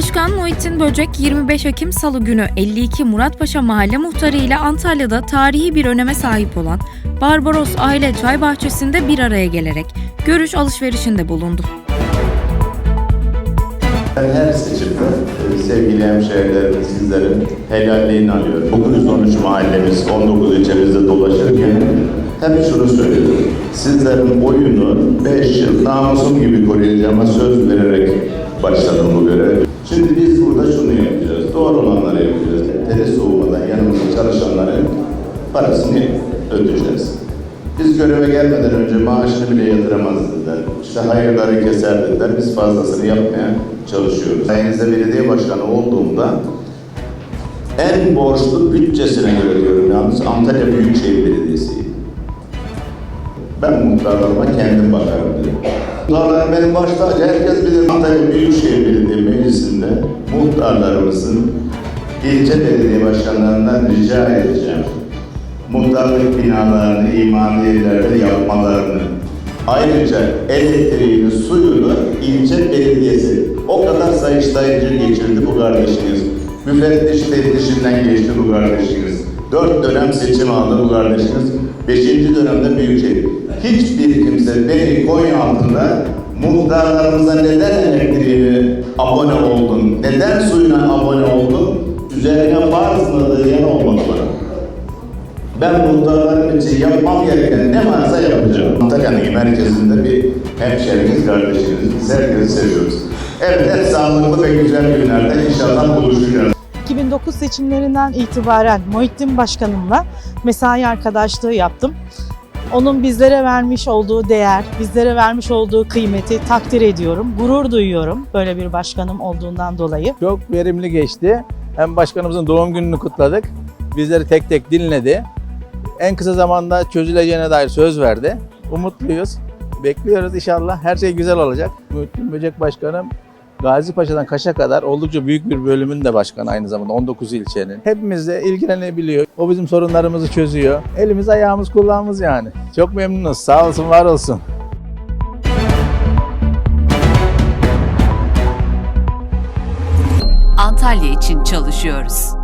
Başkan Muhittin Böcek 25 Ekim Salı günü 52 Muratpaşa Mahalle Muhtarı ile Antalya'da tarihi bir öneme sahip olan Barbaros Aile Çay Bahçesi'nde bir araya gelerek görüş alışverişinde bulundu. Ben her seçimde e, sevgili hemşehrilerim sizlerin helalliğini alıyorum. 913 mahallemiz, 19 ilçemizde dolaşırken hep şunu söylüyorum. Sizlerin oyunu 5 yıl namusum gibi koruyacağıma söz vererek başladım bu göreve. Şimdi biz burada şunu yapacağız. Doğru olanları yapacağız. Tele soğumadan yanımızda çalışanların parasını ödeyeceğiz. Biz göreve gelmeden önce maaşını bile yatıramaz dediler. İşte hayırları keser dediler. Biz fazlasını yapmaya çalışıyoruz. Sayenizde belediye başkanı olduğumda en borçlu bütçesine göre diyorum yalnız Antalya Büyükşehir Belediyesi'ydi. Ben muhtarlarıma kendim bakarım dedim. Muhtarlar benim başta herkes bilir Antalya Büyükşehir Belediye Meclisi'nde muhtarlarımızın ilçe belediye başkanlarından rica edeceğim muhtarlık binalarını imariyetlerde yapmalarını, ayrıca elektriğini, suyunu ilçe belediyesi o kadar sayıştayıcı geçirdi bu kardeşiniz. Müfettiş teftişinden geçti bu kardeşiniz. Dört dönem seçim aldı bu kardeşiniz. Beşinci dönemde Büyükşehir. Hiçbir kimse beni Konya altında muhtarlarımıza neden elektriğine abone oldun, neden suyuna abone oldun, üzerine varsmadığı yer olmadı bana. Ben muhtarlarım için yapmam gereken ne varsa yapacağım. Antalya'nın merkezinde bir hemşerimiz, kardeşimiz. Biz herkesi seviyoruz. Evet, hep sağlıklı ve güzel günlerde inşallah buluşacağız. 2009 seçimlerinden itibaren Muhittin Başkanımla mesai arkadaşlığı yaptım. Onun bizlere vermiş olduğu değer, bizlere vermiş olduğu kıymeti takdir ediyorum, gurur duyuyorum böyle bir başkanım olduğundan dolayı. Çok verimli geçti. Hem başkanımızın doğum gününü kutladık. Bizleri tek tek dinledi. En kısa zamanda çözüleceğine dair söz verdi. Umutluyuz. Bekliyoruz inşallah. Her şey güzel olacak. Muhittin Böcek Başkanım Gazi Paşa'dan Kaş'a kadar oldukça büyük bir bölümün de başkanı aynı zamanda 19 ilçenin. Hepimizle ilgilenebiliyor. O bizim sorunlarımızı çözüyor. Elimiz ayağımız kulağımız yani. Çok memnunuz. Sağ olsun var olsun. Antalya için çalışıyoruz.